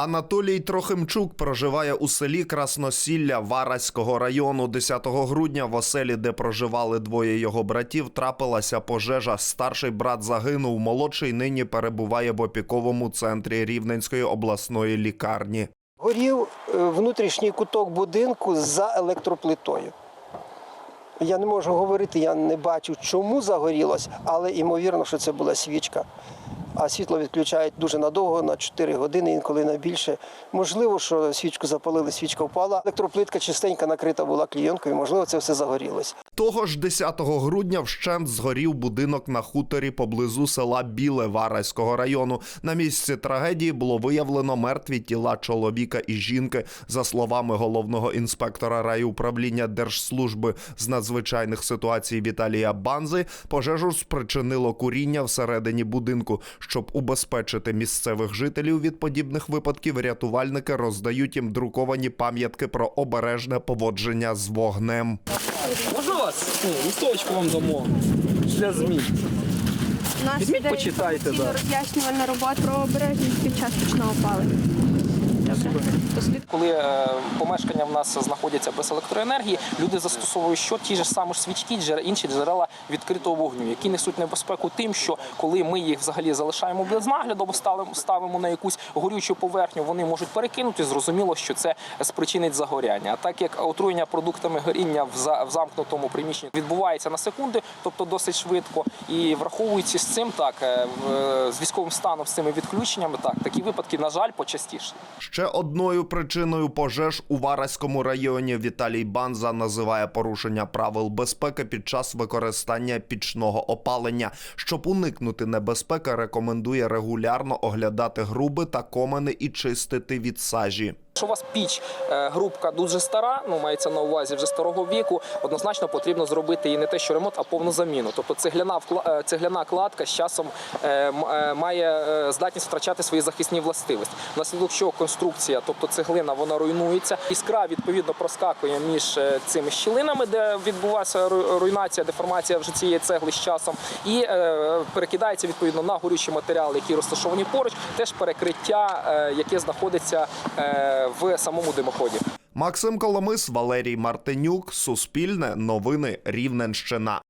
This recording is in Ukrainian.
Анатолій Трохимчук проживає у селі Красносілля Вараського району. 10 грудня в оселі, де проживали двоє його братів, трапилася пожежа. Старший брат загинув. Молодший нині перебуває в опіковому центрі Рівненської обласної лікарні. Горів е, внутрішній куток будинку за електроплитою. Я не можу говорити, я не бачу, чому загорілось, але ймовірно, що це була свічка. А світло відключають дуже надовго, на 4 години, інколи на більше. Можливо, що свічку запалили, свічка впала. Електроплитка чистенька накрита була клійонкою, можливо, це все загорілось. Того ж 10 грудня вщент згорів будинок на хуторі поблизу села Біле Вараського району. На місці трагедії було виявлено мертві тіла чоловіка і жінки. За словами головного інспектора райуправління Держслужби з надзвичайних ситуацій Віталія Банзи, пожежу спричинило куріння всередині будинку. Щоб убезпечити місцевих жителів від подібних випадків, рятувальники роздають їм друковані пам'ятки про обережне поводження з вогнем. Можна вас? Ну, листочку вам дамо для ЗМІ. Нас Візьміть, почитайте, да. роз'яснювальна робота про обережність під час пічного опалення. Добре. Коли е, помешкання в нас знаходяться без електроенергії, люди застосовують що ті ж самі ж свічки, інші джерела відкритого вогню, які несуть небезпеку тим, що коли ми їх взагалі залишаємо без нагляду, або ставимо, ставимо на якусь горючу поверхню, вони можуть перекинути. Зрозуміло, що це спричинить загоряння. А так як отруєння продуктами горіння в, за- в замкнутому приміщенні відбувається на секунди, тобто досить швидко, і враховуючи з цим, так е, з військовим станом з цими відключеннями, так такі випадки, на жаль, почастіше. Ще одною причиною пожеж у Вараському районі Віталій Банза називає порушення правил безпеки під час використання пічного опалення. Щоб уникнути небезпеки, рекомендує регулярно оглядати груби та комини і чистити від сажі. Якщо у вас піч е, грубка дуже стара, ну мається на увазі вже старого віку, однозначно потрібно зробити її не те, що ремонт, а повну заміну. Тобто цегляна е, цегляна кладка з часом е, має здатність втрачати свої захисні властивості. Внаслідок чого конструкція, тобто цеглина, вона руйнується. Іскра відповідно проскакує між цими щілинами, де відбувається руйнація, деформація вже цієї цегли з часом, і перекидається відповідно на горючі матеріали, які розташовані поруч, теж перекриття, яке знаходиться в самому димоході. Максим Коломис, Валерій Мартинюк, Суспільне, Новини Рівненщина.